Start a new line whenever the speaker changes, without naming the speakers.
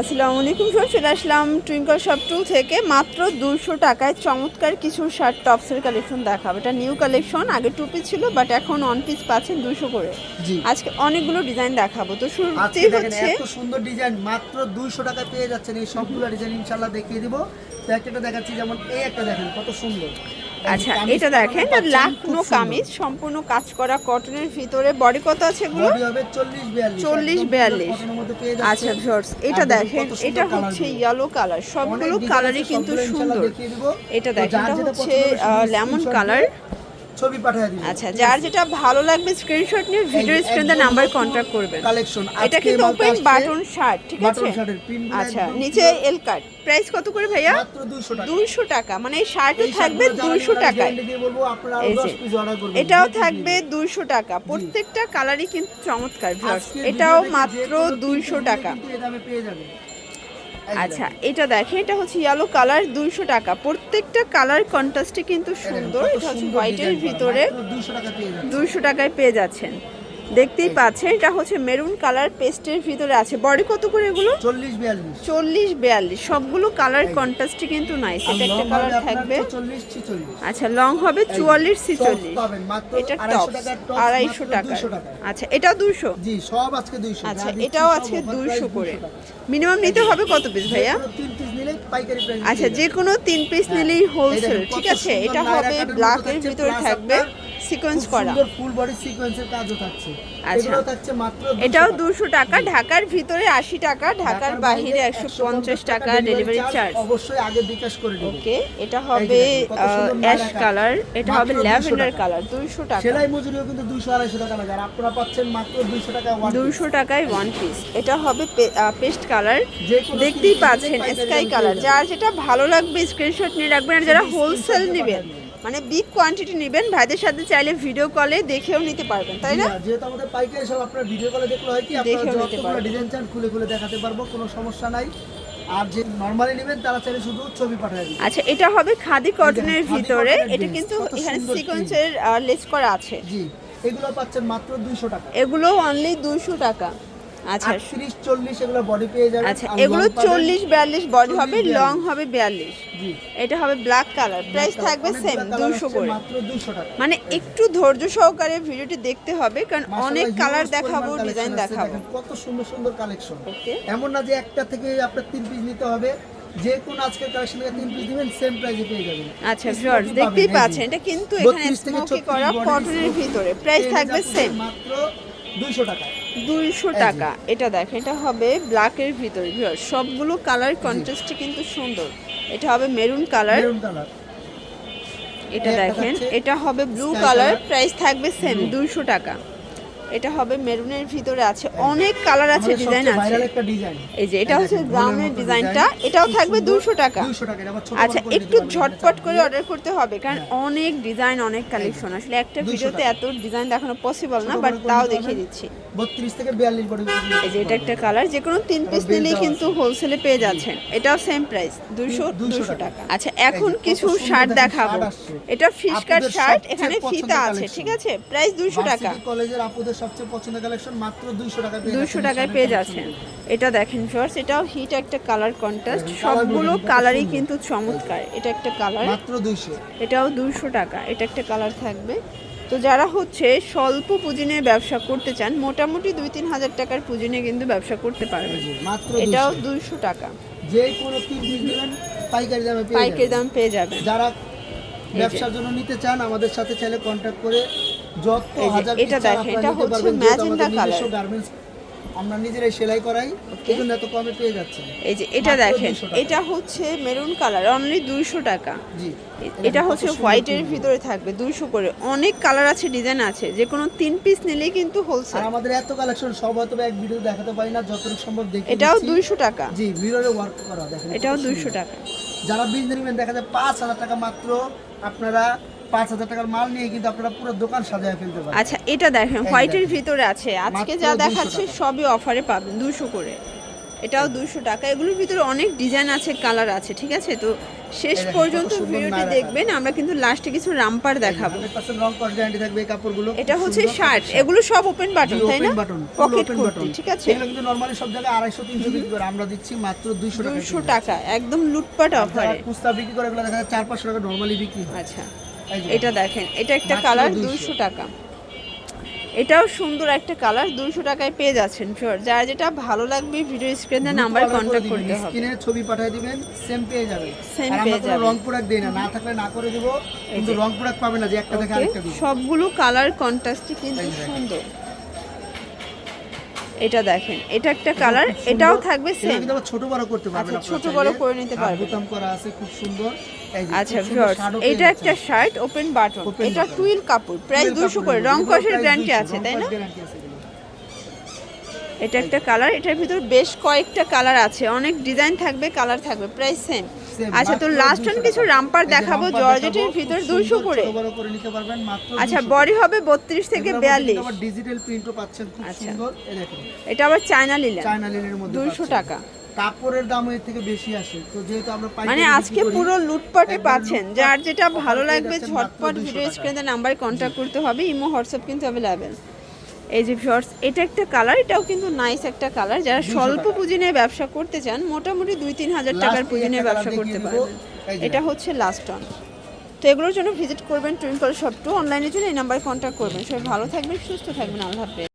আসসালামু আলাইকুম সব চলে আসলাম টুইঙ্কল শপ টু থেকে। মাত্র দুশো টাকায় চমৎকার কিছু শার্ট টপসের কালেকশন দেখাবো। এটা নিউ কালেকশন আগে টু পিস ছিল বাট এখন অন পিস পাচ্ছেন দুশো করে। আজকে অনেকগুলো ডিজাইন দেখাবো। তো শুরুতেই
দেখেন
হচ্ছে
এত সুন্দর ডিজাইন মাত্র 200 টাকা পেয়ে যাচ্ছেন এই সবগুলো ডিজাইন ইনশাল্লাহ দেখিয়ে দিব। তো একটা দেখাচ্ছি যেমন এই একটা দেখেন কত সুন্দর।
আচ্ছা এটা দেখেন
লাখনো
লাকনো কামিজ সম্পূর্ণ কাজ করা কটনের ভিতরে। বডি কত আছে এগুলো?
বডি হবে 40 42
চল্লিশ, বিয়াল্লিশ। আচ্ছা ভিউয়ার্স এটা দেখেন এটা হচ্ছে ইয়েলো কালার সবগুলো কালারই কিন্তু সুন্দর। এটা দেখেন এটা হচ্ছে লেমন কালার
ছবি পাঠিয়ে দিবেন
আচ্ছা যার যেটা ভালো লাগবে স্ক্রিনশট নিয়ে ভিডিও স্ক্রিনে নাম্বার কন্ট্যাক্ট করবেন।
কালেকশন
এটা কিন্তু ওপেন বাটন শার্ট ঠিক আছে?
বাটন শার্টের প্রিন্ট
আচ্ছা নিচে এল কাট প্রাইস কত করে ভাইয়া?
মাত্র 200 টাকা।
দুইশো টাকা মানে এই শার্টও থাকবে
শার্টগুলো যারা
দুইশো
নেবেন,
টাকায়।
guarantee দিয়ে বলব আপনারা
এই
আরও
যে,
10 পিস অর্ডার করবেন।
এটাও থাকবে
নেবেন।
দুইশো টাকা। প্রত্যেকটা কালারই কিন্তু চমৎকার এটাও মাত্র
যে কোনো
দুইশো
তিনটে
টাকা।
এই দামে পেয়ে যাবেন।
আচ্ছা এটা দেখে এটা হচ্ছে ইয়েলো কালার দুইশো টাকা। প্রত্যেকটা কালার কন্ট্রাস্টে কিন্তু সুন্দর। এটা হচ্ছে হোয়াইটের ভিতরে
মাত্র 200 টাকা পেয়ে যাবেন
দুইশো টাকায় পেয়ে যাচ্ছেন। দেখতেই পাচ্ছেন এটা হচ্ছে মেরুন কালার পেস্টের ভিতরে আছে। বডি কত করে এগুলো?
40 42
চল্লিশ বিয়াল্লিশ। সবগুলো কালার কন্ট্রাস্টে কিন্তু নাই সেটা একটা কালার থাকবে। আচ্ছা লং হবে চুয়াল্লিশ ছিচল্লিশ। এটা টপ আড়াইশো টাকা আচ্ছা এটাও দুশো
জি সব আজকে 200
আচ্ছা এটাও আজকে
offer
দুইশো করে। মিনিমাম নিতে হবে কত পিস ভাইয়া? আচ্ছা যে কোনো তিন পিস
হ্যাঁ।
নিলেই হোলসেল ঠিক আছে? এটা হবে ব্ল্যাকের ভিতরে থাকবে। সিকোয়েন্স করা।
সুন্দর ফুল বডি সিকোয়েন্সের কাজও থাকছে।
আচ্ছা।
থাকছে মাত্র
এটাও
টাকা।
দুশো টাকা ঢাকার ভিতরে আশি টাকা ঢাকার একশো পঞ্চাশ টাকা ডেলিভারি চার্জ
অবশ্যই আগে বিকাশ করে দিবেন
ওকে এটা হবে অ্যাশ কালার। এটা হবে ল্যাভেন্ডার কালার দুইশো টাকা।
সেলাই মজুরিও কিন্তু 200 250 টাকা লাগে আর আপনারা পাচ্ছেন মাত্র 200 টাকা ওয়ান
দুইশো টাকায় ওয়ান পিস এটা হবে পেস্ট কালার দেখতেই পাচ্ছেন স্কাই কালার যার যেটা ভালো লাগবে স্ক্রিনশট নিয়ে রাখবেন আর যারা হোলসেল নেবেন। মানে বিগ কোয়ান্টিটি নেবেন। ভাইদের সাথে চাইলে ভিডিও কলে দেখেও নিতে পারবেন তাই না?
যেহেতু আমাদের পাইকারি সব আপনার ভিডিও কলে দেখলে হয় কি আপনারা যতগুলো ডিজাইন চান খুলে খুলে দেখাতে পারব কোনো সমস্যা নাই। আর যে নরমালি নেবেন তারা চাইলে শুধু ছবি পাঠিয়ে
আচ্ছা এটা হবে খাদি কটনের ভিতরে। এটা কিন্তু এখানে সিকোয়েন্সের লেস করা আছে।
জি এগুলো পাচ্ছেন মাত্র 200 টাকা।
এগুলো অনলি দুশো টাকা। আচ্ছা।
38 40 এগুলো বডি পেয়ে যাবেন
আচ্ছা এগুলো
long পাবেন-
চল্লিশ বিয়াল্লিশ বডি হবে লং হবে বিয়াল্লিশ।
জি।
এটা হবে ব্ল্যাক কালার প্রাইস থাকবে সেম
colour
দুশো
আসছে,
করে।
মাত্র 200 টাকা।
মানে একটু ধৈর্য সহকারে ভিডিওটি দেখতে হবে কারণ অনেক কালার দেখাবো ডিজাইন দেখাবো।
কত সুন্দর সুন্দর কালেকশন এমন না যে একটা থেকে আপনার তিন পিস নিতে হবে। যে কোন আজকের কালেকশন থেকে তিন পিস দিবেন সেম প্রাইসে পেয়ে যাবেন।
আচ্ছা ভিউয়ার্স দেখতেই পাচ্ছেন এটা কিন্তু এখানে স্মোকি করা কটনের ভিতরে। প্রাইস থাকবে সেম
মাত্র 200 টাকা
দুইশো টাকা। এটা দেখ এটা হবে ব্ল্যাকের ভিতরে। সবগুলো কালার কন্ট্রাস্টে কিন্তু সুন্দর। এটা হবে মেরুন কালার এটা দেখেন এটা হবে ব্লু কালার প্রাইস থাকবে সেম দুইশো টাকা। এটা হবে মেরুনের ভিতরে আছে। অনেক কালার আছে ডিজাইন আছে। এই যে এটা হচ্ছে ব্রাউনের ডিজাইনটা এটাও থাকবে দুশো টাকা।
200 টাকা এটা আবার ছোট
আচ্ছা একটু ঝটপট করে অর্ডার করতে হবে কারণ অনেক ডিজাইন অনেক কালেকশন আসলে একটা
200
ভিডিওতে এত ডিজাইন দেখানো পসিবল না বাট তাও দেখিয়ে দিচ্ছি।
32 থেকে 42
এই যে এটা একটা কালার যে কোনো তিন পিস নিলেই কিন্তু হোলসেলে পেয়ে যাচ্ছেন। এটাও সেম প্রাইস দুশো দুশো
টাকা।
আচ্ছা এখন কিছু শার্ট দেখাবো। এটা ফিশ কাট শার্ট এখানে ফিতা আছে ঠিক আছে? প্রাইস দুশো টাকা।
কলেজের আপুদের সবচেয়ে পছন্দের কালেকশন মাত্র 200 টাকা পেয়ে
দুশো
যাচ্ছেন,
টাকায় পেয়ে যাচ্ছেন। এটা দেখেন ফার্স্ট এটাও হিট একটা কালার কন্ট্রাস্ট সবগুলো কালারই কিন্তু চমৎকার। এটা একটা কালার
মাত্র 200
এটাও দুশো টাকা। এটা একটা কালার থাকবে। তো যারা হচ্ছে স্বল্প পুঁজি নিয়ে ব্যবসা করতে চান মোটামুটি দুই তিন হাজার টাকার পুঁজি নিয়ে কিন্তু ব্যবসা করতে পারবেন। এটাও দুইশো টাকা।
যে কোনো পাইকারি দামে
পাইকারি দাম পেয়ে যাবেন।
যারা ব্যবসার জন্য নিতে চান আমাদের সাথে চাইলে কন্ট্যাক্ট করে যত হাজার
এটা দেখেন, এটা হচ্ছে colour।
গার্মেন্টস আমরা নিজেরাই সেলাই করাই এই জন্য এত কমে পেয়ে যাচ্ছেন।
এই যে এটা দেখেন এটা হচ্ছে মেরুন কালার অনলি দুইশো টাকা।
জি।
এটা হচ্ছে হোয়াইটের ভিতরে থাকবে দুইশো করে। অনেক কালার আছে ডিজাইন আছে যে কোনো তিন পিস নিলেই কিন্তু
আর আমাদের এত কালেকশন সব হয়তো এক ভিডিও দেখাতে পারি না যতটুকু সম্ভব দেখে
এটাও দুইশো টাকা।
জি মিররে ওয়ার্ক করা দেখেন
এটাও
কত
দুইশো
সুন্দর।
টাকা।
যারা বিজনেস নেবেন দেখা যায় পাঁচ হাজার টাকা মাত্র আপনারা পাঁচ হাজার টাকার মাল নিয়ে কিন্তু আপনারা পুরো দোকান সাজায় ফেলতে পারেন
আচ্ছা এটা দেখেন হোয়াইটের ভিতরে আছে। আজকে যা দেখাচ্ছে সবই অফারে পাবেন দুশো করে। এটাও দুশো টাকা। এগুলোর ভিতরে অনেক ডিজাইন আছে কালার আছে ঠিক আছে? তো শেষ পর্যন্ত ভিডিওটি দেখবেন আমরা কিন্তু লাস্টে কিছু রামপার দেখাবো।
100% রং কস গ্যারান্টি থাকবে কাপড়গুলো।
এটা হচ্ছে শার্ট এগুলো সব ওপেন বাটন তাই না?
বাটন
পকেট কুর্তি ঠিক আছে?
এগুলো কিন্তু নরমালি সব জায়গায় আড়াইশো তিনশো বিক্রি করে। আমরা দিচ্ছি মাত্র দুইশো টাকা
দুশো টাকা একদম লুটপাট অফারে
কুস্তা বিক্রি করে এগুলো দেখা যায় চার পাঁচশো টাকা নরমালি বিক্রি হয়।
আচ্ছা। এটা দেখেন এটা একটা কালার দুইশো। টাকা। এটাও সুন্দর একটা কালার দুইশো টাকায় পেয়ে যাচ্ছেন শিওর যার যেটা ভালো লাগবে ভিডিও স্ক্রিনে নাম্বার কন্ট্যাক্ট করতে হবে।
স্ক্রিনে ছবি পাঠিয়ে দিবেন সেম পেয়ে আর আমরা
পেয়ে যাবেন।
রং প্রোডাক্ট দেই না না থাকলে না করে দিব কিন্তু রং প্রোডাক্ট পাবে না যে একটা দেখে আরেকটা দিব
সবগুলো কালার কন্ট্রাস্টই কিন্তু। সুন্দর। এটা দেখেন এটা একটা কালার এটাও থাকবে সেম
ছোট বড় করতে পারবেন
আচ্ছা, ছোট বড় করে নিতে পারবেন।
বোতাম করা আছে খুব সুন্দর।
আচ্ছা ভিউয়ার্স এটা একটা শার্ট ওপেন বাটন এটা টুইল কাপড় প্রাইস
Full
দুশো
কাপড়ের
করে। রং কষের গ্যারান্টি আছে তাই না। এটা একটা কালার এটার ভিতর বেশ কয়েকটা কালার আছে। অনেক ডিজাইন থাকবে কালার থাকবে প্রাইস সেম আচ্ছা তো লাস্ট
200
কিছু। রামপার দেখাবো জর্জেটের ভিতর
খুব
দুশো
সুন্দর
করে।
নিতে পারবেন মাত্র
আচ্ছা
200
বডি হবে বত্রিশ থেকে
এগুলোর
বিয়াল্লিশ।
ডিজিটাল প্রিন্টও পাচ্ছেন খুব
আচ্ছা।
সুন্দর।
এটা আবার চায়না লিলেন
চায়না লিনের মধ্যে
দুইশো
পাচ্ছেন।
টাকা।
কাপড়ের দাম এর থেকে বেশি আসে। তো যেহেতু আমরা
মানে আজকে পুরো লুটপাটে পাচ্ছেন। যার যেটা ভালো লাগবে ঝটপট ভিডিও স্ক্রিনে নাম্বার কন্ট্যাক্ট করতে হবে। ইমো হোয়াটসঅ্যাপ কিন্তু অ্যাভেলেবেল এই যে শর্টস এটা একটা কালার এটাও কিন্তু নাইস একটা কালার যারা স্বল্প পুঁজি নিয়ে ব্যবসা করতে চান মোটামুটি দুই তিন হাজার টাকার পুঁজি নিয়ে ব্যবসা করতে। পারবেন। এটা হচ্ছে লাস্ট অন তো এগুলোর জন্য ভিজিট করবেন টুইঙ্কল শপ টু অনলাইনের জন্য এই নাম্বারে কন্ট্যাক্ট করবেন। সবাই ভালো থাকবেন সুস্থ থাকবেন। আল্লাহ হাফেজ।